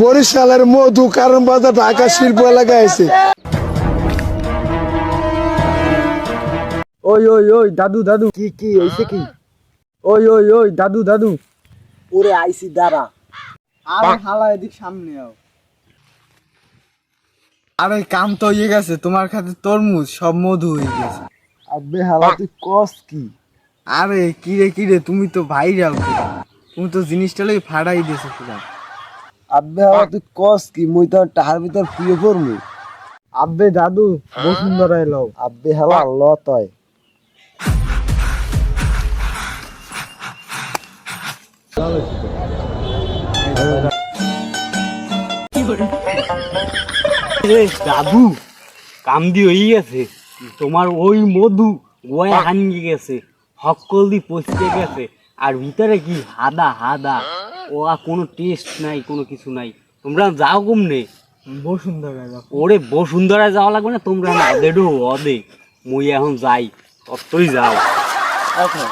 বরিশালের মধু কারণ বাজার ঢাকা শিল্প এলাকায় আছে। ওই ওই ওই দাদু দাদু। কি কি হয়েছে কি? ওই ওই ওই দাদু দাদু। ওরে আইসি দাঁড়া। আরে হালা এদিক সামনে আও। আরে কাম তো হয়ে গেছে। তোমার খাতে তরমুজ সব মধু হয়ে গেছে। আবে হালা তুই কস কি? আরে কিরে কিরে তুমি তো ভাইরাল তুমি তো জিনিসটা লই ফাড়াই দিয়েছ পুরা। আবে হালা তুই কস কি মুই তো টাহার ভিতর শুয়ে পড়মু। আব্বে দাদু বসুন্ধরা এলো আবে হালা ল তয় দাদু কামদি হয়ে গেছে। তোমার ওই মধু গোয়া হানিয়ে গেছে। হকল দি পচকে গেছে। আর ভিতরে কি হাদা হাদা? ও আর কোনো টেস্ট নাই কোনো কিছু নাই। তোমরা যাও কমনে বসুন্ধরা যাও। ওরে বসুন্ধরায় যাওয়া লাগবে না তোমরা না অদে অদে মুই এখন যাই ততই যাও। আচ্ছা